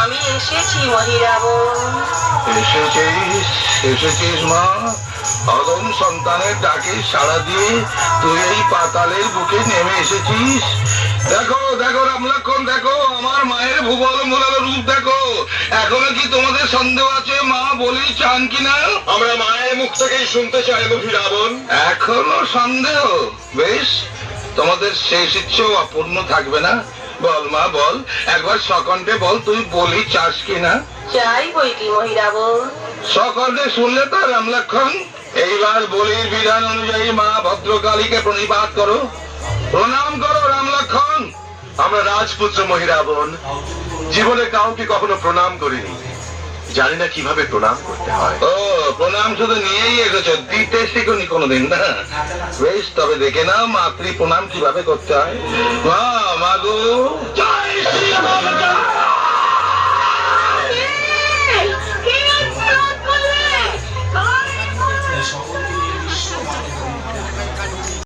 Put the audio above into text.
আমি এসেছি মহিরাবণ এসেছিস এসেছিস মা অদম সন্তানের ডাকে সাড়া দিয়ে তুই এই পাতালের বুকে নেমে এসেছিস দেখো দেখো রামলক্ষণ দেখো আমার মায়ের ভূগোল মোলাল রূপ দেখো এখনও কি তোমাদের সন্দেহ আছে মা বলি চান কিনা? আমরা মায়ের মুখ থেকেই শুনতে চাই মহিরাবণ এখনও সন্দেহ? বেশ তোমাদের শেষ ইচ্ছেও অপূর্ণ থাকবে না? বল মা বল একবার সকণ্ঠে বল তুই বলি চাস কিনা? চাই বইটি মহিরাবণ সকলে শুনলে তো রামলক্ষণ। এইবার বলির বিধান অনুযায়ী মা ভদ্রকালীকে প্রণিপাত করো। প্রণাম করো রামলক্ষণ। আমরা রাজপুত্র মহিরাবণ জীবনে কাউকে কখনো প্রণাম করিনি। জানি না কীভাবে প্রণাম করতে হয়। ও, প্রণাম শুধু নিয়েই এসেছ। দিতে শিখুনি কোনোদিন, না? বেশ, তবে দেখে নাও মাতৃ প্রণাম কীভাবে করতে হয়। মা মাগো